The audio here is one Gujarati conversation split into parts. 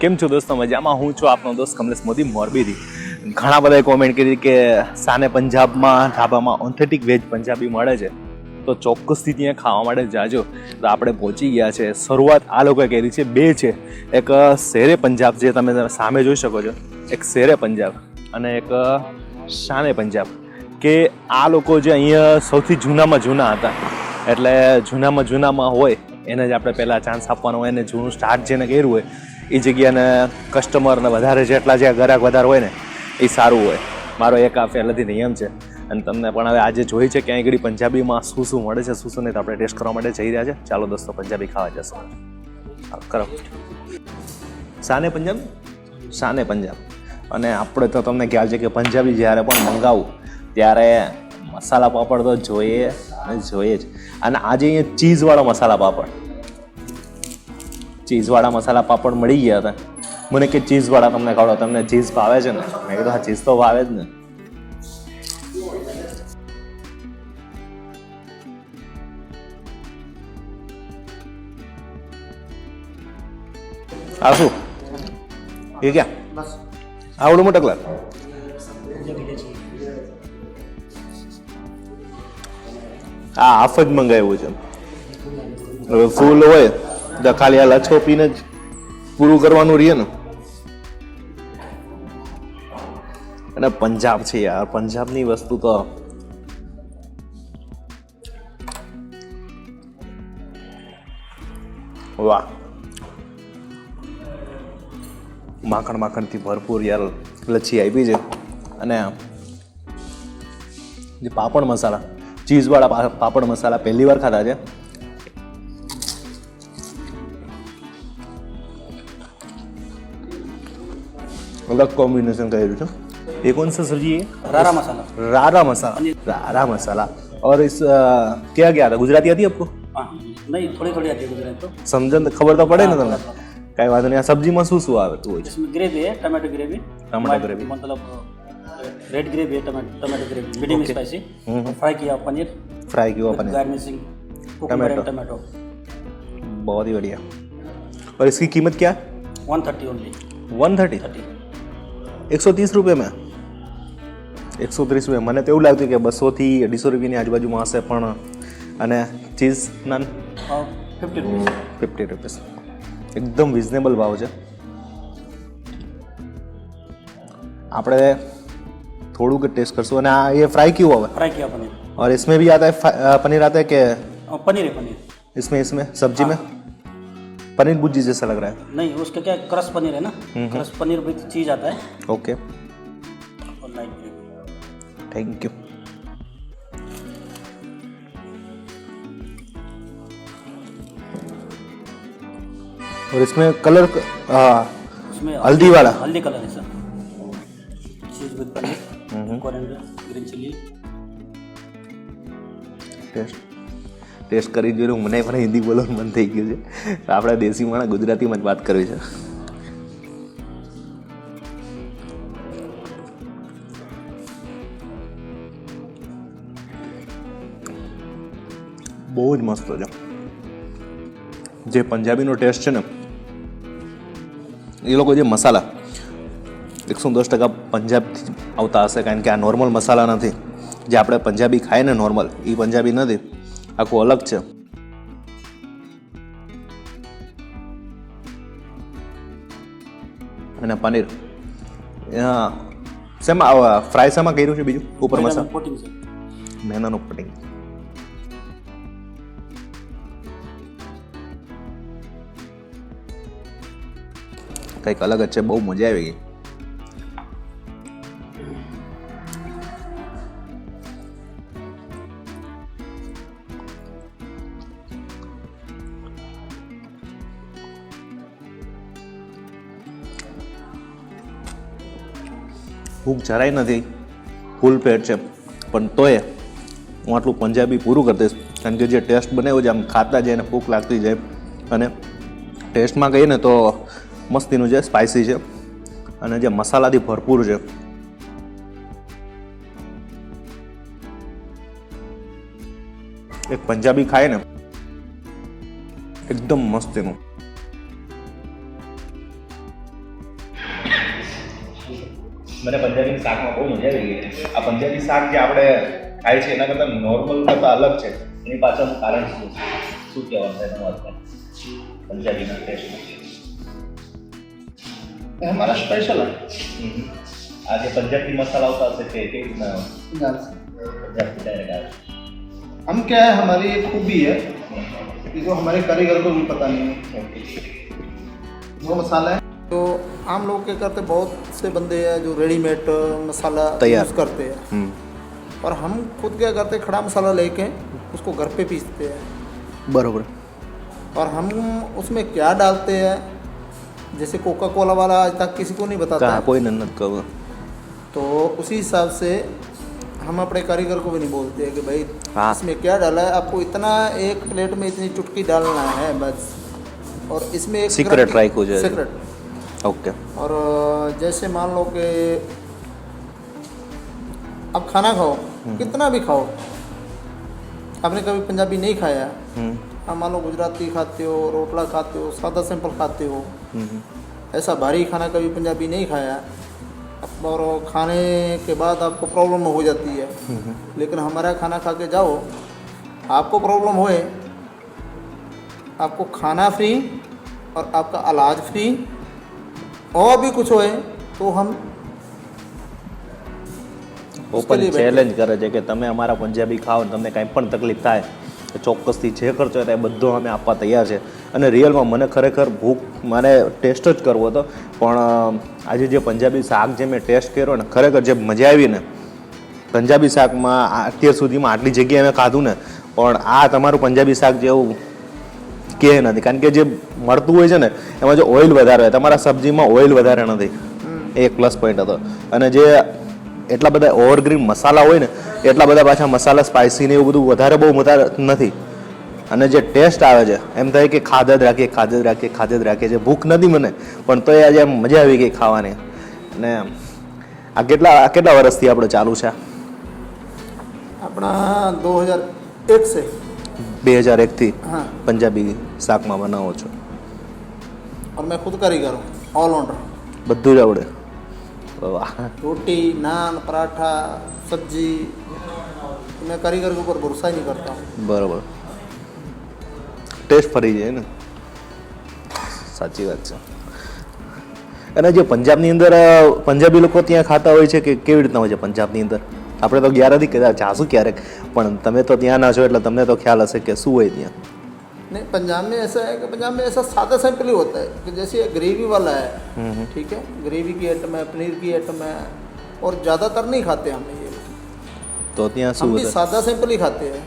કેમ છો દોસ્તો? મજામાં હું છું આપનો દોસ્ત કમલેશ મોદી, મોરબીથી. ઘણા બધાએ કોમેન્ટ કરી કે સાને પંજાબમાં, ઢાબામાં ઓથેન્ટિક વેજ પંજાબી મળે છે. તો ચોક્કસથી ત્યાં ખાવા માટે જાજો. તો આપણે પહોંચી ગયા છે. શરૂઆત આ લોકોએ કરી છે. બે છે. એક શેરે પંજાબ જે તમે સામે જોઈ શકો છો. એક શેરે પંજાબ અને એક શાને પંજાબ. કે આ લોકો જે અહીંયા સૌથી જૂનામાં જૂના હતા. એટલે જૂનામાં જૂનામાં હોય, એને જ આપણે પહેલાં ચાન્સ આપવાનો હોય, એને જૂનું સ્ટાર્ટ જેને કર્યું હોય એ જગ્યાને કસ્ટમરને વધારે જેટલા જે ગ્રાહક વધારે હોય ને એ સારું હોય. મારો એક આ પહેલેથી નિયમ છે. અને તમને પણ હવે આજે જોઈ છે ક્યાંય ઘડી પંજાબીમાં શું શું મળે છે, શું શું નહીં તો આપણે ટેસ્ટ કરવા માટે જઈ રહ્યા છે. ચાલો દોસ્તો, પંજાબી ખાવા જશો. કરો. શાને પંજાબ? શાને પંજાબ. અને આપણે તો તમને ખ્યાલ છે કે પંજાબી જ્યારે પણ મંગાવું, ત્યારે મસાલા પાપડ તો જોઈએ અને જોઈએ જ. અને આજે અહીંયા ચીઝવાળો મસાલા પાપડ. ચીઝવાળા મસાલા પાપડ મળી ગયા હતા. મને કે ચીઝવાળા તમને ખાવડો તમને ચીઝ ભાવે છે ને? મેં કીધું હા ચીઝ તો ભાવે જ ને. આ શું? એ ક્યાં? આવડું મોટો ગ્લાસ આ હાફ જ મંગાવ્યું છે. હવે ફૂલ હોય ખાલી આ પીને જ પૂરું કરવાનું રહીએ ને. અને પંજાબ છે યાર, પંજાબની વસ્તુ તો વાહ. માખણ માખણથી ભરપૂર યાર લચ્છી આવી છે. અને જે પાપડ મસાલા, ચીઝવાળા પાપડ મસાલા પહેલી વાર ખાધા છે. अलग कॉम्बिनेशन का है ये कौन सा सब्जी है रारा मसाला रारा मसाला रारा मसाला और इस अ, क्या क्या था गुजराती आती है आपको हाँ नहीं थोड़ी थोड़ी आती है गुजरात तो સમજણ તો ખબર તો પડે ને તમને કઈ વાંધો નહીં આ સબ્જીમાં શું શું આવે તું હોય છે इसमें ग्रेवी है टमाटो ग्रेवी टमाटो ग्रेवी। मतलब रेड ग्रेवी है tomato tomato gravy medium spicy fry किया पनीर फ्राई किया paneer garnishing cucumber and tomato बहुत ही बढ़िया और इसकी कीमत क्या है one thirty only one thirty thirty એકસો ત્રીસ રૂપિયામાં એકસો ત્રીસ રૂપિયા મને તો એવું લાગતું કે બસોથી અઢીસો રૂપિયાની આજુબાજુમાં હશે પણ અને ચીઝ નાન और फिफ्टी रुपीज़ ફિફ્ટી રૂપીસ એકદમ રિઝનેબલ ભાવ છે આપણે થોડુંક ટેસ્ટ કરશું અને આ ये फ्राई क्यों हुआ है फ्राई किया पनीर और इसमें भी आता है फा- अ, पनीर आता है कि और पनीर है पनीर इसमें इसमें सब्जी में पनीर भुजी जैसा लग रहा है। नहीं उसका क्या क्रस पनीर है ना? हम्म, हम्म। क्रस पनीर भी चीज़ आता है। ओके। थैंक यू और इसमें कलर हाँ हल्दी वाला। हल्दी कलर है sir cheese with paneer coriander green chilli taste taste કરી જોયું મને પણ હિન્દી બોલવાનું મન થઈ ગયું છે. આપણે દેશી માણસ ગુજરાતીમાં જ વાત કરવી છે. બહુ જ મસ્ત છે. જે પંજાબીનો ટેસ્ટ છે ને, એ લોકો જે મસાલા એકસો દસ ટકા પંજાબથી આવતા હશે, કારણ કે આ નોર્મલ મસાલા નથી. જે આપણે પંજાબી ખાય ને નોર્મલ એ પંજાબી નથી. આખું અલગ છે. અને પનીર. શેમાં? ફ્રાય શેમાં કર્યું છે બીજું? ઉપર મસા મેનાનું પટિંગ કંઈક અલગ જ છે બહુ મજા આવી ગઈ. ભૂખ જરાય નથી. ફૂલ પેટ છે. પણ તોય હું આટલું પંજાબી પૂરું કરી દઈશ. કારણ કે જે ટેસ્ટ બનાવ્યો છે, આમ ખાતા જાય ને ભૂખ લાગતી જાય. અને ટેસ્ટમાં કહીએ ને તો મસ્તીનું છે સ્પાઇસી છે અને જે મસાલાથી ભરપૂર છે. એક પંજાબી ખાય ને, એકદમ મસ્ત એનું મને પંજાબી શાકમાં બહુ મજા આવી ગઈ આ પંજાબી શાક જે આપણે ખાય છે એના કરતાં નોર્મલ કરતાં અલગ છે એની પાછળનું કારણ શું છે શું કહેવાનું છે તમારું પણ? પંજાબીના ટેસ્ટમાં ये हमारा स्पेशल है આ જે પંજાબી મસાલા આવતા હશે તે કેવી રીતના पंजाब से પંજાબથી direct આવે છે? हम क्या है हमारी एक खूबी है कि जो हमारे कारीगर को भी पता नहीं है वो मसाला है तो आम लोग क्या करते बहुत से बंदे हैं जो रेडीमेड मसाला तैयार। करते हैं। हम्म। और हम खुद क्या करते खड़ा मसाला लेके उसको घर पे पीसते हैं। बराबर। और हम उसमें क्या डालते हैं जैसे कोका कोला वाला आज तक किसी को नहीं बताता। कोई नन्नत का तो उसी हिसाब से हम अपने कारीगर को भी नहीं बोलते हैं कि भाई हाँ। इसमें क्या डाला है आपको इतना एक प्लेट में इतनी चुटकी डालना है बस। और इसमें एक सीक्रेट ट्राई हो जाए सीक्रेट ओके और जैसे मान लो कि आप खाना खाओ हम्म। कितना भी खाओ आपने कभी पंजाबी नहीं खाया हम्म। आप मान लो गुजराती खाते हो रोटला खाते हो सादा सिंपल खाते हो हम्म। ऐसा भारी खाना कभी पंजाबी नहीं खाया और खाने के बाद आपको प्रॉब्लम हो जाती है। लेकिन हमारा खाना खा के जाओ आपको प्रॉब्लम होए आपको खाना फ्री और आपका इलाज फ्री और भी कुछ होए तो हम ઓપન लिए बैठे। ચેલેન્જ કરે છે કે તમે અમારા પંજાબી ખાઓ ને તમને કાંઈ પણ તકલીફ થાય તો ચોક્કસથી જે ખર્ચો થાય એ બધો અમે આપવા તૈયાર છે અને રિયલમાં મને ખરેખર ભૂખ મારે ટેસ્ટ જ કરવો હતો પણ અ, આજે જે પંજાબી શાક જે મેં ટેસ્ટ કર્યો ને ખરેખર જે મજા આવી ને પંજાબી શાકમાં આ- અત્યાર સુધીમાં આટલી જગ્યાએ મેં ખાધું ને પણ આ તમારું પંજાબી શાક જેવું કે નથી. કારણ કે જે મળતું હોય છે ને એમાં જે ઓઇલ વધારે હોય તમારા સબ્જીમાં ઓઇલ વધારે નથી. એ પ્લસ પોઈન્ટ હતો. અને જે એટલા બધા ઓવરગ્રીન મસાલા હોય ને એટલા બધા પાછા મસાલા સ્પાઇસી ને એવું બધું વધારે બહુ વધારે નથી. અને જે ટેસ્ટ આવે છે એમ થાય કે ખાધ જ રાખીએ ખાધ જ રાખીએ ખાધ જ રાખીએ. છે ભૂખ નથી મને પણ તો એ આજે એમ મજા આવી ગઈ ખાવાની. અને આ કેટલા આ કેટલા વર્ષથી આપણે ચાલુ છે? આપણા દો હજાર એક છે. બે હજાર એકથી પંજાબી શાકમાં બનાવો છો. ઓર મેં ખુદ કરી કરું ઓલ ઓનર બધું જ આવડે. વાહ. રોટી નાન પરાઠા સબ્જી મેં કારીગર ઉપર ભરોસા નહીં કરતા. બરાબર. ટેસ્ટ ફરી જાય ને. સાચી વાત છે. અને જે પંજાબની અંદર પંજાબી લોકો ત્યાં ખાતા હોય છે કે કેવી રીતના હોય છે પંજાબની અંદર? આપણે તો ગયા નથી કદાચ જાશું ક્યારેક પણ તમે તો ત્યાં ના છો એટલે તમને તો ખ્યાલ હશે કે શું હોય ત્યાં नहीं पंजाब में ऐसा है कि पंजाब में ऐसा सादा सिंपल ही होता है कि जैसे ये ग्रेवी वाला है ठीक है ग्रेवी की आइटम है पनीर की आइटम है और ज़्यादातर नहीं खाते हम ये તો ત્યાં हम શું भी હતું सादा सिंपल ही खाते हैं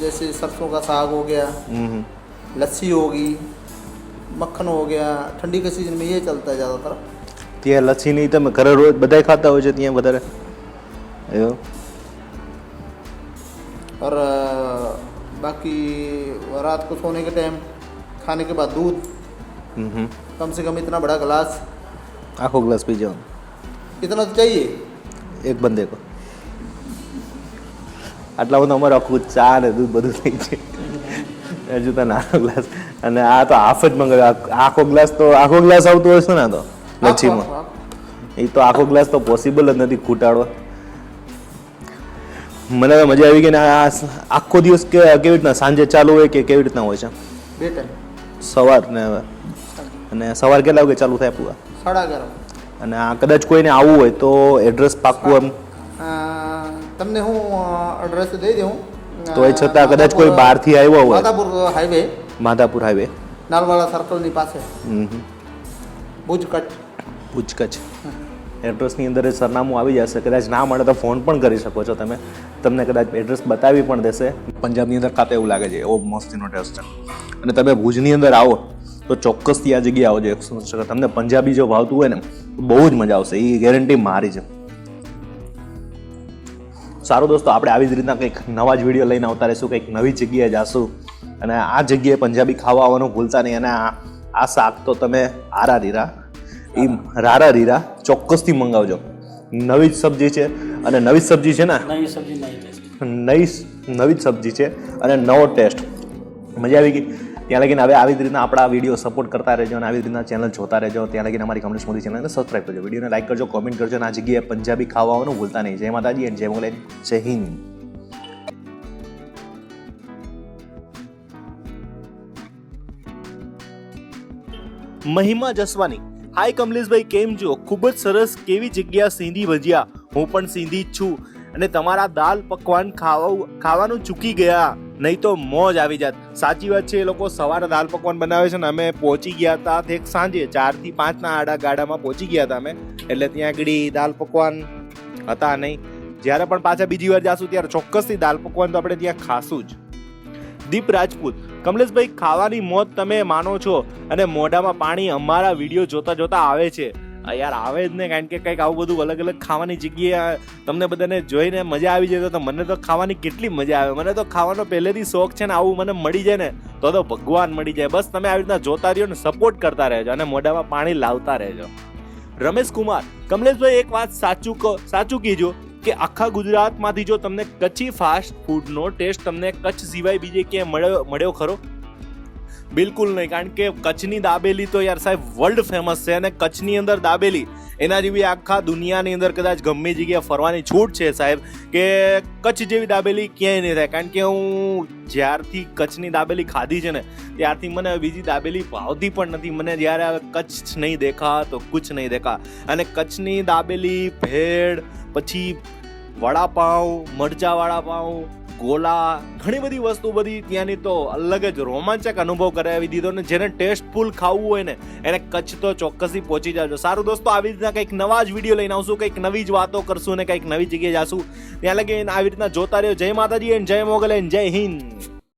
जैसे सरसों का साग हो गया હમ હમ. लस्सी होगी मक्खन हो गया ठंडी के सीजन में ये चलता है ज़्यादातर ત્યાં લચ્છી નહીં તમે ઘરે રોજ બધાય ખાતા હોય છે ત્યાં વધારે એવું और अ, बाकी रात को सोने के टाइम खाने के बाद दूध હમ હમ कम से कम इतना बड़ा गिलास આખો ગ્લાસ પી જાઓ इतना तो चाहिए એક બંદે કો આટલા બધા અમારે આખું ચા ને દૂધ બધું થઈ જાય હજુ તો નાનો ગ્લાસ અને આ તો હાફ જ મંગાવ્યો આ- આખો ગ્લાસ તો આખો ગ્લાસ આવતો હશે ને આ તો લચ્છીમાં आप- आप- એ તો આખો ગ્લાસ તો પોસિબલ જ નથી ખૂટાડવા મને તો મજા આવી ગઈ ને આ આખો દિવસ કે કેવી રીતના? સાંજે ચાલુ હોય કે કેવી રીતના હોય છે? બે સવાર ને અને સવાર કેટલા વાગે ચાલુ થાય પૂરા? સાડા અગિયાર અને આ કદાચ કોઈને આવવું હોય તો એડ્રેસ પાકું એમ. તમને હું એડ્રેસ દઈ દઉં. તો એ છતાં કદાચ કોઈ બહારથી આવ્યો હોય. માધાપુર હાઈવે માધાપુર હાઈવે નાલવાડા સર્કલની પાસે. ભુજ કચ્છ. ભુજ કચ્છ. એડ્રેસની અંદર સરનામું આવી જશે. કદાચ ના મળે તો ફોન પણ કરી શકો છો તમે. તમને કદાચ એડ્રેસ બતાવી પણ દેશે. પંજાબની અંદર ખાતે એવું લાગે છે એવો મસ્તીનો ટેસ્ટ છે. અને તમે ભુજની અંદર આવો, તો ચોક્કસથી આ જગ્યાએ આવજો, એકસો ટકા. તમને પંજાબી જો ભાવતું હોય ને બહુ જ મજા આવશે. એ ગેરંટી મારી છે. સારું દોસ્તો, આપણે આવી જ રીતના કંઈક નવા જ વીડિયો લઈને આવતા રહીશું, કંઈક નવી જગ્યાએ જાશું. અને આ જગ્યાએ પંજાબી ખાવા આવવાનું ભૂલતા નહીં. અને આ આ શાક તો તમે આરા રીરા એ રારા રીરા ચોક્કસથી મંગાવજો. નવી જ સબ્જી છે અને નવી જ સબ્જી છે ને? નવી સબ્જી નવી જ સબ્જી છે અને નવો ટેસ્ટ. મજા આવી ગઈ. ત્યાં લગીને હવે આવી જ રીતના આપણા વીડિયો સપોર્ટ કરતા રહેજો અને આવી રીતના ચેનલ જોતા રહેજો. ત્યાં લગીને અમારી કમલેશ મોદી ચેનલને સબસ્ક્રાઈબ કરજો. વિડીયોને લાઈક કરજો કોમેન્ટ કરજો અને આ જગ્યાએ પંજાબી ખાવાનું ભૂલતા નહીં. જય માતાજી એન્ડ જય મોગલાઈ જય હિન્દ. મહિમા જસવાની હાય કમલેશભાઈ, કેમ છો? ખૂબ જ સરસ કેવી જગ્યા સિંધી ભજીયા. હું પણ સિંધી જ છું. અને તમારા દાલ પકવાન ખાવા ખાવાનું ચૂકી ગયા. નહીં તો મોજ આવી જાત. સાચી વાત છે, એ લોકો સવારે દાલ પકવાન બનાવે છે ને અમે પહોંચી ગયા હતા એક સાંજે. ચારથી પાંચના આડા ગાડામાં પહોંચી ગયા હતા અમે. એટલે ત્યાં આગળ દાલ પકવાન હતા નહીં. જ્યારે પણ પાછા બીજી વાર જાશું ત્યારે ચોક્કસથી દાલ પકવાન તો આપણે ત્યાં ખાશું જ. દીપ રાજપૂત. કમલેશભાઈ, ખાવાની મોત તમે માનો છો અને મોઢામાં પાણી અમારા વીડિયો જોતા જોતા આવે છે. યાર, આવે જ ને, કારણ કે કંઈક આવું બધું અલગ અલગ ખાવાની જગ્યાએ તમને બધાને જોઈને મજા આવી જાય તો મને તો ખાવાની કેટલી મજા આવે. મને તો ખાવાનો પહેલેથી શોખ છે ને આવું મને મળી જાય ને, તો તો ભગવાન મળી જાય. બસ તમે આવી રીતના જોતા રહ્યો ને સપોર્ટ કરતા રહેજો અને મોઢામાં પાણી લાવતા રહેજો. રમેશ કુમાર કમલેશભાઈ, એક વાત સાચું સાચું કીજો. કે આખા ગુજરાતમાંથી જો તમને કચ્છી ફાસ્ટ ફૂડનો ટેસ્ટ તમને કચ્છ સિવાય બીજે ક્યાંય મળ્યો મળ્યો ખરો? બિલકુલ નહીં, કારણ કે કચ્છની દાબેલી તો યાર સાહેબ વર્લ્ડ ફેમસ છે અને કચ્છની અંદર દાબેલી, એના જેવી આખા દુનિયાની અંદર કદાચ ગમે જગ્યાએ ફરવાની છૂટ છે સાહેબ, કે કચ્છ જેવી દાબેલી ક્યાંય નહીં થાય, કારણ કે હું જ્યારથી કચ્છની દાબેલી ખાધી છે ને, ત્યારથી મને બીજી દાબેલી ભાવતી પણ નથી, મને જ્યારે હવે કચ્છ નહીં દેખા તો કુછ નહીં દેખા, અને કચ્છની દાબેલી, ભેળ, પછી વડાપાઉં, મરચા વડાપાઉં, ગોલા, ઘણી બધી વસ્તુ બધી ત્યાંની તો અલગ જ રોમાંચક અનુભવ કરાવી દીધો ને જેને ટેસ્ટફુલ ખાવું હોય ને, એને કચ્છ તો ચોક્કસથી પહોંચી જાજો. સારું દોસ્તો, આવી રીતના કંઈક નવા જ વીડિયો લઈને આવશું, કંઈક નવી જ વાતો કરશું ને કંઈક નવી જગ્યાએ જાશું. ત્યાં લગી આવી રીતના જોતા રહ્યો. જય માતાજી એન્ડ જય મોગલ એન્ડ જય હિન્દ.